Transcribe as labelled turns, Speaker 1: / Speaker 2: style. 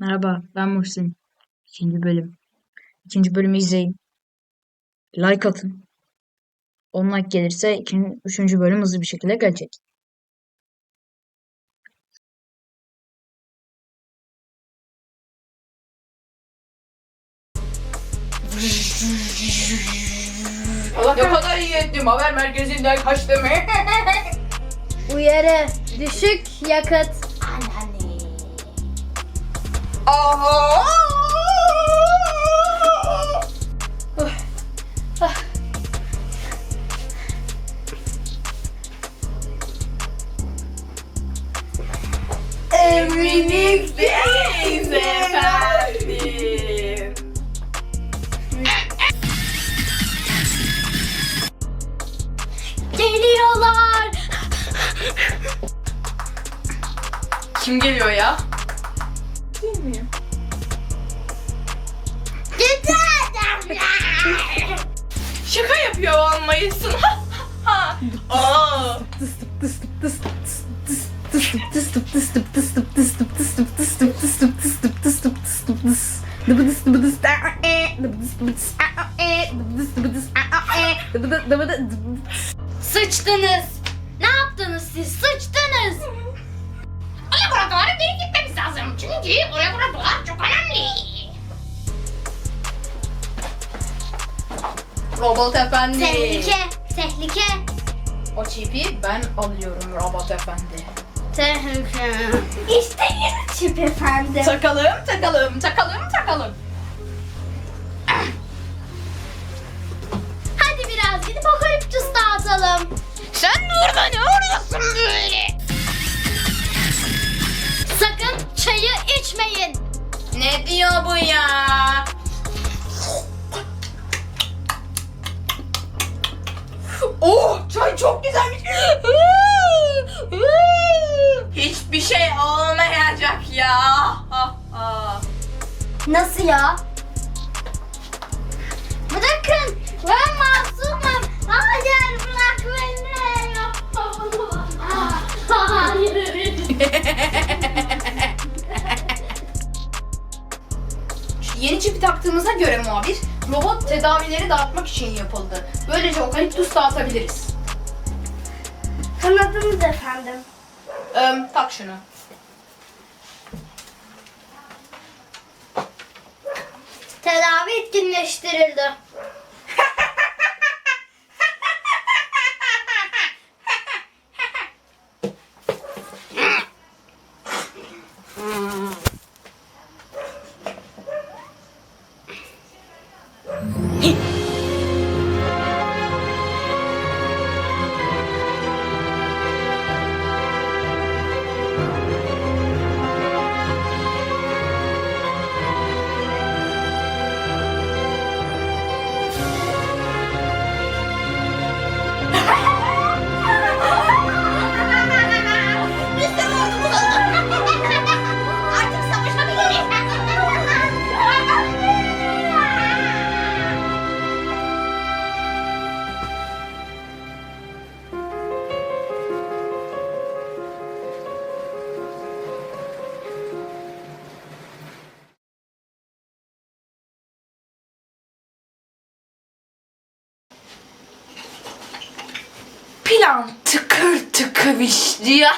Speaker 1: Merhaba, ben Muhsin. İkinci bölüm. İkinci bölümü izleyin. Like atın. 10 like gelirse ikinci, üçüncü bölüm hızlı bir şekilde gelecek.
Speaker 2: Allah ne kadar iyi ettim. Haber merkezinden kaçtım.
Speaker 3: Uyarı. Düşük yakıt.
Speaker 2: Aha! Evinizdeyiz efendim.
Speaker 3: Geliyorlar.
Speaker 2: Kim geliyor ya? Bilmiyorum. Şaka yapıyor olmayısın. Aa.
Speaker 3: Sıçtınız. Ne yaptınız siz? Sıçtınız.
Speaker 4: Lazım. Çünkü bu laboratuvar çok önemli.
Speaker 2: Robot efendi.
Speaker 3: Tehlike. Tehlike.
Speaker 2: O çipi ben alıyorum robot efendi.
Speaker 3: Tehlike. İşte yeni çip efendim.
Speaker 2: Takalım, takalım, takalım, takalım.
Speaker 3: Hadi biraz gidip okaliptüs dağıtalım.
Speaker 4: Sen burada ne arıyorsun böyle?
Speaker 2: Ne diyor bu ya? Oh, çay çok güzelmiş. Hiçbir şey olmayacak ya.
Speaker 3: Nasıl ya? Bırakın. Ben
Speaker 2: Taktığımıza göre muhabir, robot tedavileri dağıtmak için yapıldı. Böylece okaliptüs dağıtabiliriz.
Speaker 3: Kanadınız efendim.
Speaker 2: Ee, tak şunu.
Speaker 3: Tedavi etkinleştirildi.
Speaker 4: Bizim
Speaker 2: Plan tıkır tıkır işliyor.